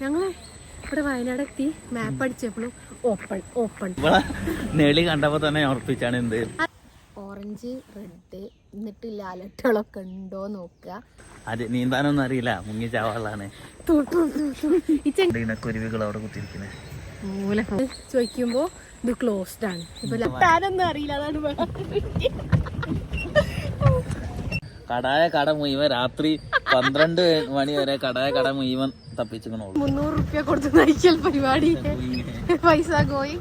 ഞങ്ങൾ ഇവിടെ വയനാട് എത്തി മാപ്പ് അടിച്ചപ്പോഴും ഓപ്പൺ ഓപ്പൺ നേളി കണ്ടപ്പോ തന്നെ ഉറപ്പിച്ചാണ് എന്ത് ഓറഞ്ച് റെഡ് എന്നിട്ട് ലാലട്ടുകളൊക്കെ ഉണ്ടോ നോക്കുക. അത് നീന്താനൊന്നും അറിയില്ല മുങ്ങി ചാവാളാണ് കുരുവികൾ അവിടെ കുത്തിരിക്കുന്നത് മൂല ചോദിക്കുമ്പോ ഇത് ക്ലോസ്ഡ് ആണ്. ഇപ്പൊ താനൊന്നും അറിയില്ല അതാണ് കടായ കട മുഴുവൻ രാത്രി പന്ത്രണ്ട് മണി വരെ കടായ കട മുഴുവൻ മുന്നൂറ് റുപ്യ കൊടുത്ത് നയിക്കൽ പരിപാടി. പൈസ ഗോയി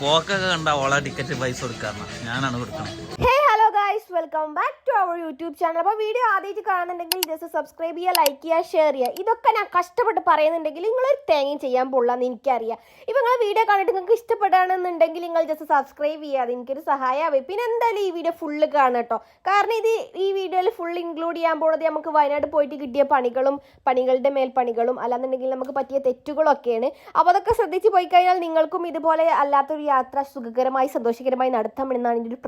പോക്കൊക്കെ കണ്ട ഓള ടിക്കറ്റ് പൈസ കൊടുക്കാറ ഞാനാണ് കൊടുക്കുന്നത് hey hello guys welcome back to our YouTube channel അപ്പോൾ വീഡിയോ ആദ്യമായിട്ട് കാണുന്നുണ്ടെങ്കിൽ ജസ്റ്റ് സബ്സ്ക്രൈബ് ചെയ്യുക ലൈക്ക് ചെയ്യുക ഷെയർ ചെയ്യുക. ഇതൊക്കെ ഞാൻ കഷ്ടപ്പെട്ട് പറയുന്നുണ്ടെങ്കിൽ നിങ്ങളൊരു തേങ്ങയും ചെയ്യാൻ പോളാന്ന് എനിക്കറിയാം. ഇപ്പം നിങ്ങൾ വീഡിയോ കണ്ടിട്ട് നിങ്ങൾക്ക് ഇഷ്ടപ്പെടുകയാണെന്നുണ്ടെങ്കിൽ നിങ്ങൾ ജസ്റ്റ് സബ്സ്ക്രൈബ് ചെയ്യുക. അത് എനിക്കൊരു സഹായമാവും പിന്നെ എന്തായാലും ഈ വീഡിയോ ഫുള്ള് കാണുക കേട്ടോ കാരണം ഇത് ഈ വീഡിയോയിൽ ഫുൾ ഇൻക്ലൂഡ് ചെയ്യാൻ പോകുന്നത് നമുക്ക് വയനാട് പോയിട്ട് കിട്ടിയ പണികളും പണികളുടെ മേൽ പണികളും അല്ലാന്നുണ്ടെങ്കിൽ നമുക്ക് പറ്റിയ തെറ്റുകളൊക്കെയാണ്. അപ്പോൾ അതൊക്കെ ശ്രദ്ധിച്ച് പോയി കഴിഞ്ഞാൽ നിങ്ങൾക്കും ഇതുപോലെ അല്ലാത്തൊരു യാത്ര സുഖകരമായി സന്തോഷകരമായി നടത്താമെന്നാണ് എന്റെ ഒരു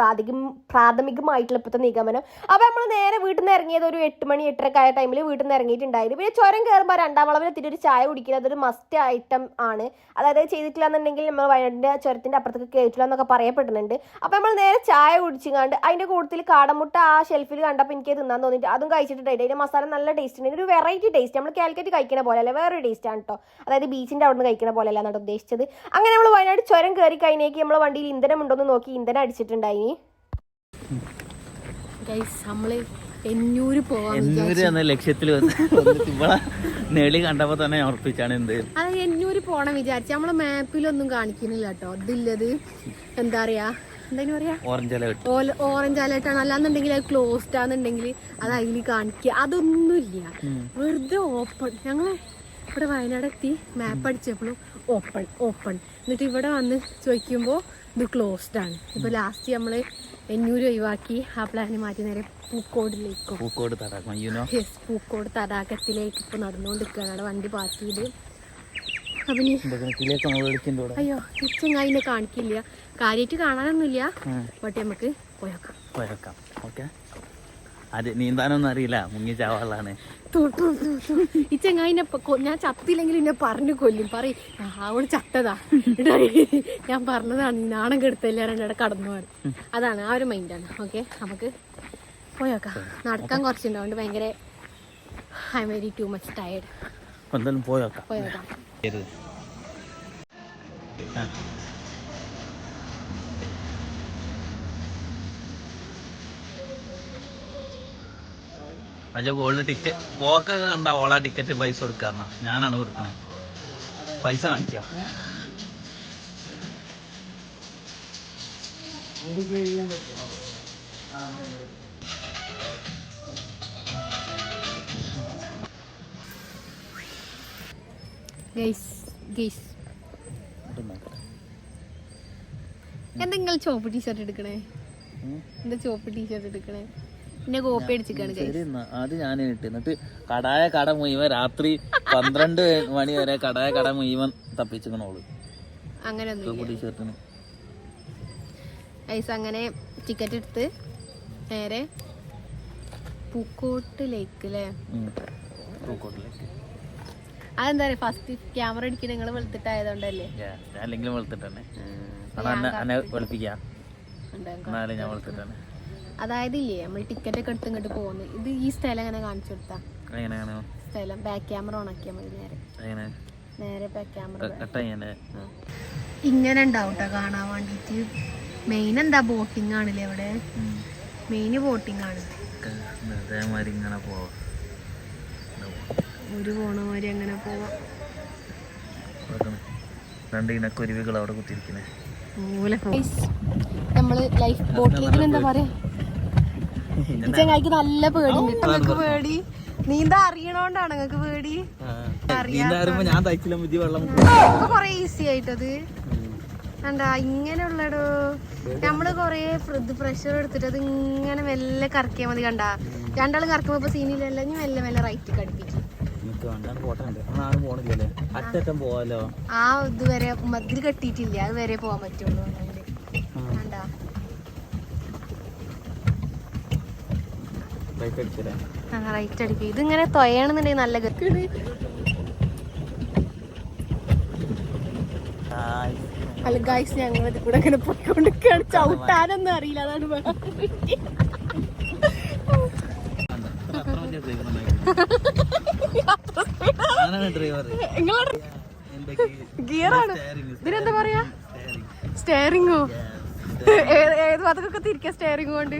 പ്രാഥമിക പ്രാഥമികമായിട്ടുള്ള ഇപ്പോഴത്തെ നിഗമനം. അപ്പോൾ നമ്മൾ നേരെ വീട്ടിൽ നിന്ന് ഇറങ്ങിയത് ഒരു എട്ട് മണി എട്ടരക്ക് ആയ ടൈമിൽ വീട്ടിൽ നിന്ന് ഇറങ്ങിയിട്ടുണ്ടായിരുന്നു. പിന്നെ ചുരം കയറുമ്പോൾ രണ്ടാം വളവിൽ എത്തിയിട്ട് ഒരു ചായ കുടിക്കുന്നത് അതൊരു മസ്റ്റ് ഐറ്റം ആണ്. അതായത് അത് ചെയ്തിട്ടില്ല എന്നുണ്ടെങ്കിൽ നമ്മൾ വയനാടിന്റെ ചുരത്തിന്റെ അപ്പുറത്തേക്ക് കയറ്റില്ല എന്നൊക്കെ പറയപ്പെടുന്നുണ്ട്. അപ്പോൾ നമ്മൾ നേരെ ചായ കുടിച്ചിങ്ങാണ്ട് അതിന്റെ കൂടുതൽ കാടമുട്ട ആ ഷെൽഫിൽ കണ്ടപ്പോൾ എനിക്ക് തിന്നാൻ തോന്നിയിട്ട് അതും കഴിച്ചിട്ടുണ്ടായിട്ട് അതിന്റെ മസാല നല്ല ടേസ്റ്റ് ഉണ്ട്. ഒരു വെറൈറ്റി ടേസ്റ്റ് നമ്മൾ കാലിക്കറ്റ് കഴിക്കുന്ന പോലെ അല്ല വേറൊരു ടേസ്റ്റ് ആണ് കേട്ടോ അതായത് ബീച്ചിന്റെ അവിടെ നിന്ന് കഴിക്കുന്ന പോലെ അല്ല ഉദ്ദേശിച്ചത്. അങ്ങനെ നമ്മൾ വയനാട് ചുരം കയറി കഴിഞ്ഞേക്ക് നമ്മൾ വണ്ടിയിൽ ഇന്ധനം ഉണ്ടോ എന്ന് നോക്കി ഇന്ധനം അടിച്ചിട്ടുണ്ടായി. നമ്മൾ എന്നൂര് എന്നൂര് എന്ന ലക്ഷ്യത്തിൽ വന്നിട്ട് ഇവിടെ നെളി കണ്ടപ്പോ തന്നെ ഞാൻ ഉറപ്പിച്ചാണ് എന്ത് അത് എന്നൂര് പോണം വിചാരിച്ചു. നമ്മളെ മാപ്പിലൊന്നും കാണിക്കുന്നില്ല കേട്ടോ ഇതില്ലത് എന്താ പറയാ? ഓറഞ്ച് അലേർട്ട് ആണ് അല്ലാന്നുണ്ടെങ്കിൽ അത് ക്ലോസ്ഡ് ആണെന്നുണ്ടെങ്കിൽ അത് അതിൽ കാണിക്കുക അതൊന്നുമില്ല. വെറുതെ ഓപ്പൺ ഞങ്ങൾ ഇവിടെ വയനാട് എത്തി മാപ്പ് അടിച്ചപ്പോഴും ഓപ്പൺ ഓപ്പൺ എന്നിട്ട് ഇവിടെ വന്ന് ചോദിക്കുമ്പോൾ ഇത് ക്ലോസ്ഡ് ആണ്. ഇപ്പൊ ലാസ്റ്റ് നമ്മൾ എന്നൂര് ഒഴിവാക്കി ആ പ്ലാന് മാറ്റി നേരെ പൂക്കോടിലേക്കോ. പൂക്കോട് തടാകം യുനോ യെസ് പൂക്കോട് തടാകത്തിലേക്ക് ഇപ്പൊ നടന്നുകൊണ്ടിരിക്കുകയാണ് അവിടെ വണ്ടി പാർക്ക് ചെയ്ത്. അപ്പം അയ്യോ ഇച്ചങ്ങായിനെ കാണിക്കില്ല. കാര്യമായിട്ട് കാണാനൊന്നുമില്ല. ബട്ട് നമുക്ക് പോയേക്കാം പോയേക്കാം ഓക്കെ അത് നീന്താനൊന്നും അറിയില്ല. മുങ്ങി ചാവാളാണ് ഈ ചെങ്ങായിനെ ഞാൻ ചത്തില്ലെങ്കിൽ എന്നെ പറഞ്ഞു കൊല്ലും. പറ അവൾ ചത്തതാ. ഞാൻ പറഞ്ഞതാണ് അണ്ണാണം നാണം കെടുത്തല്ലേ അവിടെ കടന്നു പോകാൻ. അതാണ് ആ ഒരു മൈൻഡാണ് ഓക്കെ നമുക്ക് പോയേക്കാം നടക്കാൻ കുറച്ചുണ്ട്. അതുകൊണ്ട് ഭയങ്കര I'm very too much tired എന്തായാലും പോയേക്കാം പോയേക്കാം പക്ഷെ ഗോൾഡ് ടിക്കറ്റ് പോക്കൊക്കെ കണ്ട ഓളാ ടിക്കറ്റ് പൈസ കൊടുക്കാന്ന ഞാനാണ് കൊടുക്കുന്നത് പൈസ കാണിക്കാം എന്തെങ്കിലും ചോപ്പ് ടീഷർട്ട് എടുക്കണേ? എന്താ ചോപ്പ് ടീഷർട്ട് എടുക്കണേ? പിന്നെ കോപ്പി അടിച്ചിരിക്കാണ് എന്നാ അത് ഞാൻ ഇട്ട് എന്നിട്ട് കടായ കട മുഴുവൻ രാത്രി പന്ത്രണ്ട് മണി വരെ കടായ കട മുഴുവൻ തപ്പിച്ചിക്കണോൾ അങ്ങനെയൊന്നും ടീഷർട്ടിന് ഗൈസ് അങ്ങനെ ടിക്കറ്റ് എടുത്ത് നേരെ പൂക്കോട്ട് ലേക്ക് അല്ലേ പൂക്കോട്ടിലേക്ക്. അതെന്താ പറയാ ഫസ്റ്റ് ക്യാമറ അടിക്കുന്ന നിങ്ങൾ വെളുത്തിട്ടായതുകൊണ്ടല്ലേ? അല്ലെങ്കിലും വെളുത്തിട്ടെ എന്നെ വെളുപ്പിക്കാം. എന്നാലും ഞാൻ വെളുത്തിട്ട് അതായത് ഇല്ലേ നമ്മൾ ടിക്കറ്റ് ഒക്കെ എടുത്ത് ഇങ്ങോട്ട് പോകുന്നത് ഇത് ഈ സ്ഥലം എങ്ങനെ കാണിച്ചു കൊടുത്താ? സ്ഥലം ബാക്ക് ക്യാമറ ഓണാക്കിയാൽ മതി നേരെ. നേരെ ബാക്ക് ക്യാമറ ഇങ്ങനെ ഉണ്ടാവും കേട്ടോ കാണാൻ വേണ്ടിട്ട്. മെയിൻ എന്താ ബോട്ടിംഗ് ആണല്ലേ ഇവിടെ മെയിൻ ബോട്ടിംഗ് ആണ്. ഇങ്ങനെ പോവാം. ഒരു പോണ മാതിരി അങ്ങനെ പോവാം. രണ്ട് ഇനക്കുരുവികൾ അവിടെ കുത്തിരിക്കുന്നേ നമ്മൾ ലൈഫ് ബോട്ടിൽ എന്താ പറയാ? ഈ ചങ്ങായിക്ക് നല്ല പേടി നിങ്ങൾക്ക് പേടി? നീന്താ അറിയണോണ്ടാണ് നിങ്ങൾക്ക് പേടി? കൊറേ ഈസി ആയിട്ടത്. കണ്ടാ ഇങ്ങനെയുള്ളടോ. നമ്മൾ കൊറേ പ്രഷർ എടുത്തിട്ട് അത് ഇങ്ങനെ മെല്ലെ കറക്കിയാ മതി കണ്ടാ. രണ്ടാളും കറക്കുമ്പോ ഇപ്പൊ സീനിലല്ല ഇനി മെല്ലെ മെല്ലെ റൈറ്റ് കടിപ്പിക്കും ആ ഇതുവരെ മതിൽ കെട്ടിയിട്ടില്ല? അത് വരെ പോവാൻ പറ്റുള്ളൂ. കണ്ടാ. അടിച്ചല്ലേ റൈറ്റ് അടിക്കും. ഇതിങ്ങനെ തൊയയാണെന്നുണ്ടെങ്കിൽ നല്ല ഗതി ഹായ് അല്ല ഗൈസ് ഞങ്ങൾ ഇത് കൂടെ ഇങ്ങനെ പൊയ്ക്കൊണ്ടിരിക്കുകയാണ്. ചവിട്ടാനൊന്നും അറിയില്ല. അതാണ് ഗിയറാണ്. ഇതിനെന്താ പറയാ? സ്റ്റെയറിങ്ങോ ഏത് ഭാഗത്തൊക്കെ തിരിക്കാ സ്റ്റെയറിംഗ് കൊണ്ട്?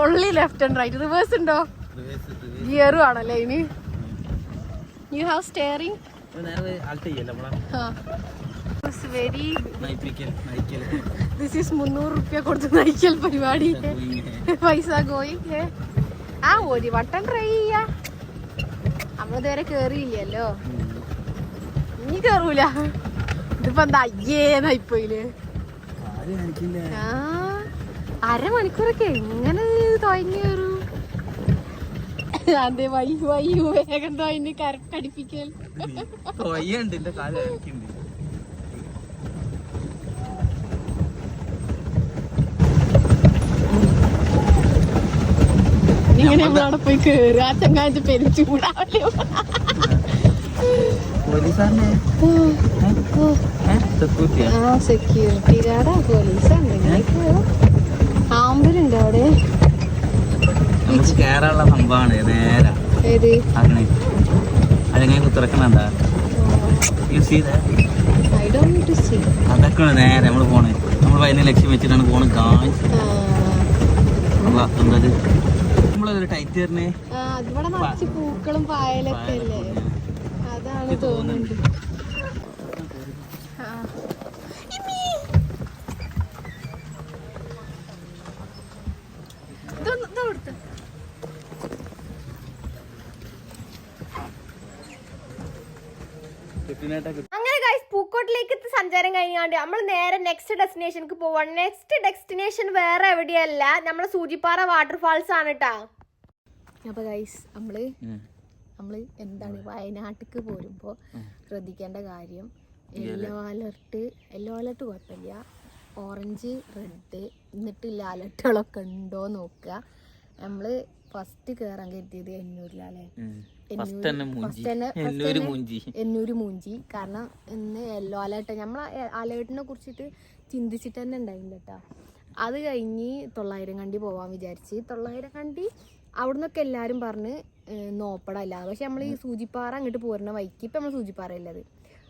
Only left and right reverse ഉണ്ടോ? ഗിയറും ആണല്ലേ ഇനി? You have steering very this is മുന്നൂറ് റുപ്യ കൊടുത്ത് നയിക്കൽ പരിപാടി പൈസ ഗോയിങ് ആ ഒരു വട്ടം ട്രൈ ചെയ്യാ. നമ്മളിതുവരെ കേറിയില്ലല്ലോ. ഇനി കേറൂല. ഇതിപ്പോ എന്താ അയ്യേ നയിപ്പോയിൽ ആ അരമണിക്കൂറൊക്കെ എങ്ങനെ തുഴഞ്ഞു കയറൂ അതെ വൈ വൈ വേഗം എന്റെ കാൽ കളിക്കുന്നുണ്ട് ഇങ്ങനെ അവിടെ പോയി കേറുക ആ ചങ്ങാതി പെരിച്ചു ആ സെക്യൂരിറ്റി ഗാർഡാ പോലീസാണ് ആമ്പലുണ്ട് അവിടെ. നമുക്ക് കേറാനുള്ള സംഭവമാണ്. നേരെ? അങ്ങനെ. അതെങ്ങനെ തുറക്കണണ്ട യൂസ് ചെയ്തേ? ഐ ഡോണ്ട് ടു സീ അതൊക്കെയാണ് നേരെ നമ്മൾ പോണേ. നമ്മൾ വൈകുന്നേരം ലക്ഷ്യം വെച്ചിട്ടാണ് പോണ് കാശ് എന്താ നമ്മളൊരു ടൈറ്റ് തരണേ പൂക്കളും പായലൊക്കെ അതാണ് തോന്നുന്നുണ്ട് ആ. ഇമ്മി. ഇതൊന്ന് ഇതാ കൊടുത്തേ. അങ്ങനെ ഗൈസ് പൂക്കോട്ടിലേക്ക് സഞ്ചാരം കഴിഞ്ഞാണ്ട് നമ്മൾ നേരെ നെക്സ്റ്റ് ഡെസ്റ്റിനേഷനിലേക്ക് പോവാണ്. നെക്സ്റ്റ് ഡെസ്റ്റിനേഷൻ വേറെ എവിടെയല്ല നമ്മളെ സൂചിപ്പാറ വാട്ടർഫാൾസ് ആണ് കേട്ടാ അപ്പൊ ഗൈസ് നമ്മൾ നമ്മൾ എന്താണ് വയനാട്ടിക്ക് പോരുമ്പോ ശ്രദ്ധിക്കേണ്ട കാര്യം യെല്ലോ അലർട്ട് യെല്ലോ അലർട്ട് കുഴപ്പമില്ല. ഓറഞ്ച് റെഡ് എന്നിട്ട് ലാലട്ടുകളൊക്കെ ഉണ്ടോ നോക്കുക. നമ്മൾ ഫസ്റ്റ് കേറാൻ കരുതിയത് first എന്നൂര് മൂഞ്ചി. കാരണം ഇന്ന് യെല്ലോ അലേർട്ട് നമ്മളെ അലേർട്ടിനെ കുറിച്ചിട്ട് ചിന്തിച്ചിട്ട് തന്നെ ഉണ്ടായില്ല കേട്ടോ. അത് കഴിഞ്ഞ് തൊള്ളായിരം കണ്ടി പോവാൻ വിചാരിച്ച്. തൊള്ളായിരം കണ്ടി അവിടുന്നൊക്കെ എല്ലാവരും പറഞ്ഞ് നോപ്പടല്ല പക്ഷെ നമ്മൾ ഈ സൂചിപ്പാറ അങ്ങോട്ട് പോരുന്ന വൈക്ക് ഇപ്പം നമ്മൾ സൂചിപ്പാറ ഉള്ളത്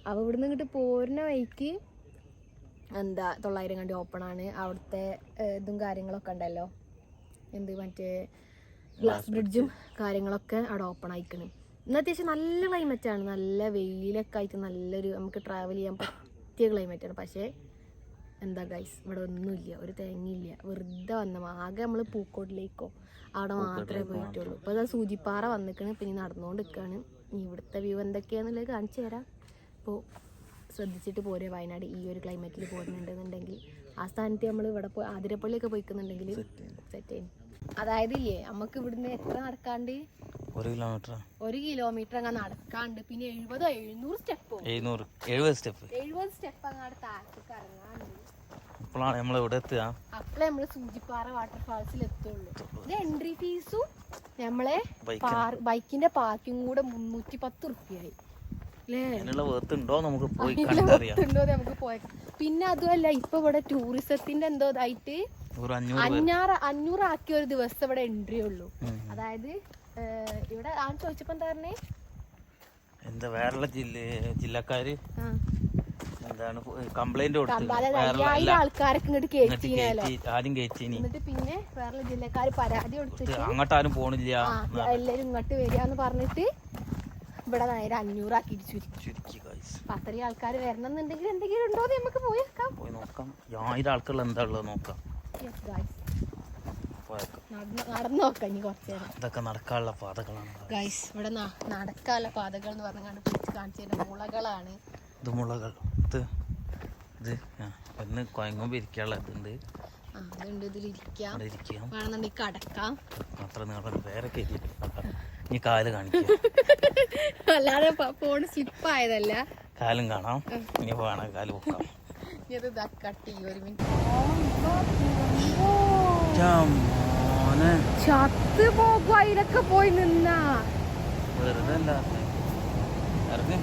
അപ്പോൾ ഇവിടുന്ന് ഇങ്ങോട്ട് പോരുന്ന വൈക്ക് എന്താ തൊള്ളായിരം കണ്ടി ഓപ്പൺ ആണ്. അവിടുത്തെ ഇതും കാര്യങ്ങളൊക്കെ ഉണ്ടല്ലോ. എന്ത് മറ്റേ ഗ്ലാസ് ബ്രിഡ്ജും കാര്യങ്ങളൊക്കെ അവിടെ ഓപ്പൺ ആയിക്കണ്. ഇന്ന് അത്യാവശ്യം നല്ല ക്ലൈമറ്റ് ആണ്. നല്ല വെയിലൊക്കെ ആയിട്ട് നല്ലൊരു നമുക്ക് ട്രാവൽ ചെയ്യാൻ പറ്റിയ ക്ലൈമറ്റ് ആണ്. പക്ഷേ എന്താ ഗൈസ് ഇവിടെ ഒന്നുമില്ല. ഒരു തേങ്ങയില്ല. വെറുതെ വന്ന ആകെ നമ്മൾ പൂക്കോട്ടിലേക്കോ അവിടെ മാത്രമേ പോയിട്ടുള്ളൂ. ഇപ്പോൾ അതാ സൂചിപ്പാറ വന്നിക്കണ്. പിന്നെ നടന്നുകൊണ്ട് നിൽക്കുകയാണ് ഇനി ഇവിടുത്തെ വ്യൂ എന്തൊക്കെയാണെന്നുള്ളത് കാണിച്ചു തരാം. അപ്പോൾ ശ്രദ്ധിച്ചിട്ട് പോരെ വയനാട് ഈ ഒരു ക്ലൈമറ്റിൽ പോകുന്നുണ്ടെന്നുണ്ടെങ്കിൽ. ആ സ്ഥാനത്ത് നമ്മൾ ഇവിടെ പോയി ആതിരപ്പള്ളിയൊക്കെ പോയിക്കുന്നുണ്ടെങ്കിൽ സെറ്റ് ചെയ്യും അതായത് ഇല്ലേ നമുക്ക് ഇവിടുന്ന് എത്ര നടക്കാണ്ട്? ഒരു കിലോമീറ്റർ ഒരു കിലോമീറ്റർ അങ്ങ് നടക്കാണ്ട്. പിന്നെ എഴുപതോ എഴുന്നൂറ് സ്റ്റെപ്പോ എഴുന്നൂറ്. എഴുപത് സ്റ്റെപ്പ് എഴുപത് സ്റ്റെപ്പ് അങ്ങാട് താഴത്തേക്ക് ഇറങ്ങാണ്ട്. അപ്പോഴാണ് നമ്മൾ ഇവിടെ എത്തുക. അപ്പോഴേ നമ്മൾ സൂചിപ്പാറ വാട്ടർഫാൾസിൽ എത്തുള്ളൂ. ഇത് എൻട്രി ഫീസും നമ്മളെ ബൈക്കിന്. ബൈക്കിന്റെ പാർക്കിംഗ് കൂടെ മുന്നൂറ്റി പത്ത് റുപ്യായി അതിനുള്ള വേർത്ത് ഉണ്ടോ? നമുക്ക് പോയി കണ്ടറിയാം. നമുക്ക് പോയേക്കാം പിന്നെ അതുമല്ല ഇപ്പൊ ഇവിടെ ടൂറിസത്തിന്റെ എന്തോ ഇതായിട്ട് അഞ്ഞൂറ് അഞ്ഞൂറ് അഞ്ഞൂറാക്കിയ ഒരു ദിവസം ഇവിടെ എൻട്രി ഉള്ളൂ. അതായത് ഇവിടെ ആ ചോദിച്ചപ്പോ എന്താ പറഞ്ഞേ? എന്താ വേറെ ജില്ല ജില്ലക്കാര് എന്താണ് കംപ്ലൈന്റ് കയറ്റിനി എന്നിട്ട് പിന്നെ വേറെ ജില്ലക്കാര് പരാതി കൊടുത്തിട്ട് അങ്ങോട്ടാരും പോണില്ല എല്ലാരും ഇങ്ങോട്ട് വരികയെന്ന് പറഞ്ഞിട്ട് ഇവിടെ നേരെ അഞ്ഞൂറാക്കിയിട്ട് ചുരുക്കി. ചുരുക്കി. അപ്പൊ അത്രയും ആൾക്കാർ വരണം എന്നുണ്ടെങ്കിൽ എന്തെങ്കിലും ഉണ്ടോ എന്ന് നമുക്ക് പോയി വെക്കാം. പോയി നോക്കാം. ആയിരം ആൾക്കുള്ള എന്താ ഉള്ളത് നോക്കാം. നടന്ന് നോക്കാം ഇനി കുറച്ച് നേരം. ഇതൊക്കെ നടക്കാനുള്ള പാതകളാണ് ഗൈസ് ഇവിടെ നടക്കാനുള്ള പാതകൾ എന്ന് പറഞ്ഞാണ് പിടിച്ച് കാണിച്ചു മുളകളാണ്. ഇത് മുളകൾ. ഇത് ഇത് ഒന്ന് കുഴങ്ങുമ്പോൾ ഇരിക്കാനുള്ള ഇതുണ്ട്. ആ അതുകൊണ്ട് ഇതിലിരിക്കാം. ഇരിക്കാം. വേണമെന്നുണ്ടെങ്കിൽ കടക്കാം. അത്ര നീളം വേറെ കയറ്റി നീ കാൽ കാണിക്കുക അല്ലാതെ ഫോൺ സ്ലിപ്പ് ആയതല്ല. കാലും കാണാം. ഇനി വേണം കാൽ പൊക്കാം. ചത്ത് പോകും അതിലൊക്കെ പോയി നിന്നാ. വെറുതെ അല്ലാതെ ഇറങ്ങ്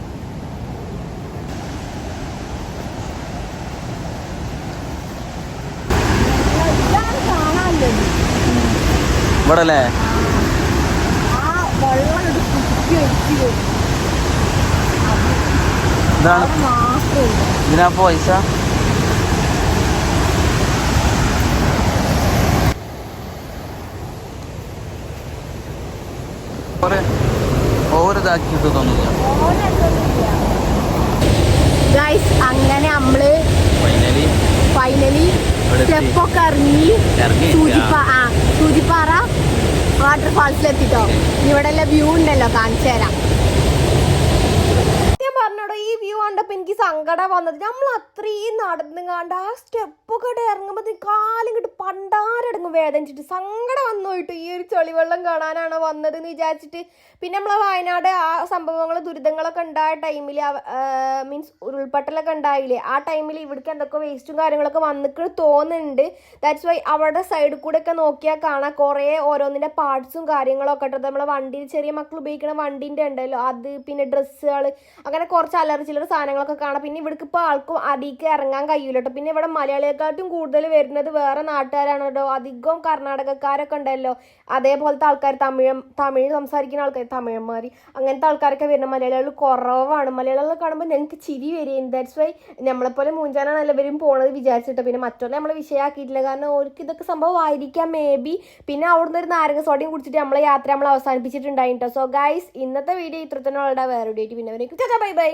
ഇവിടെ അല്ലേ വെള്ളം എടുത്ത് കുത്തി ഒഴിച്ച് വരും. ഇതാണ് ഇതിനാ പൈസ? കുറെ ഓരോതാക്കിയിട്ട് തോന്നില്ല ഗൈസ് അങ്ങനെ നമ്മൾ ഫൈനലി ഫൈനലി. സ്റ്റെപ്പൊക്കെ ഇറങ്ങി സൂചിപ്പ ആ സൂചിപ്പാറ വാട്ടർഫാൾസിലെത്തിട്ടോ. ഇവിടെ എല്ലാം വ്യൂ ഉണ്ടല്ലോ കാണിച്ചു തരാം ഈ വ്യൂ കണ്ടപ്പോ എനിക്ക് സങ്കടം വന്നത്. നമ്മൾ അത്രയും നടന്നു കണ്ട് ആ സ്റ്റെപ്പൊക്കെ ഇറങ്ങുമ്പോൾ കാലും കിട്ട് പണ്ടാരടങ്ങും വേദനിച്ചിട്ട് സങ്കടം വന്നു പോയിട്ട് ഈ ഒരു ചെളിവെള്ളം കാണാനാണ് വന്നത് എന്ന് വിചാരിച്ചിട്ട്. പിന്നെ നമ്മളെ വയനാട് ആ സംഭവങ്ങൾ ദുരിതങ്ങളൊക്കെ ഉണ്ടായ ടൈമിൽ മീൻസ് ഉരുൾപൊട്ടലൊക്കെ ഉണ്ടായില്ലേ? ആ ടൈമിൽ ഇവിടേക്ക് എന്തൊക്കെ വേസ്റ്റും കാര്യങ്ങളൊക്കെ വന്നിട്ട് തോന്നുന്നുണ്ട്. ദാറ്റ്സ് വൈ അവിടെ സൈഡിൽ കൂടെ ഒക്കെ നോക്കിയാൽ കാണാം. കുറേ ഓരോന്നിന്റെ പാർട്സും കാര്യങ്ങളൊക്കെ ഇട്ടത് നമ്മളെ വണ്ടിയിൽ ചെറിയ മക്കൾ ഉപയോഗിക്കുന്ന വണ്ടിന്റെ ഉണ്ടല്ലോ. അത് പിന്നെ ഡ്രസ്സുകൾ അങ്ങനെ കുറച്ച് അലറി ചില്ലറ സാധനങ്ങളൊക്കെ കാണാം. പിന്നെ ഇവിടേക്ക് ഇപ്പോൾ ആൾക്കും അടിക്ക് ഇറങ്ങാൻ കഴിയൂല കേട്ടോ പിന്നെ ഇവിടെ മലയാളിയെക്കാട്ടും കൂടുതൽ വരുന്നത് വേറെ നാട്ടുകാരാണ് കേട്ടോ അധികം കർണാടകക്കാരൊക്കെ ഉണ്ടല്ലോ. അതേപോലത്തെ ആൾക്കാർ തമിഴ് തമിഴ് സംസാരിക്കുന്ന ആൾക്കാർ തമിഴന്മാർ അങ്ങനത്തെ ആൾക്കാരൊക്കെ വരുന്ന മലയാളികൾ കുറവാണ്. മലയാളികളെ കാണുമ്പോൾ ഞങ്ങൾക്ക് ചിരി വരും. ദാറ്റ്സ് വൈ നമ്മളെപ്പോലെ മൂഞ്ചാനാണ് എല്ലാവരും പോണത് വിചാരിച്ചിട്ട്. പിന്നെ മറ്റുള്ള നമ്മൾ വിഷയമാക്കിയിട്ടില്ല കാരണം അവർക്ക് ഇതൊക്കെ സംഭവം ആയിരിക്കാം മേ ബി പിന്നെ അവിടുന്ന് ഒരു നാരങ്ങ സോഡയും കുടിച്ചിട്ട് നമ്മളെ യാത്ര നമ്മൾ അവസാനിപ്പിച്ചിട്ടുണ്ടായിട്ടോ. സോ ഗൈസ് ഇന്നത്തെ വീഡിയോ ഇത്ര തന്നെ വേറെ ഡേറ്റ് പിന്നെ ബൈ ബൈ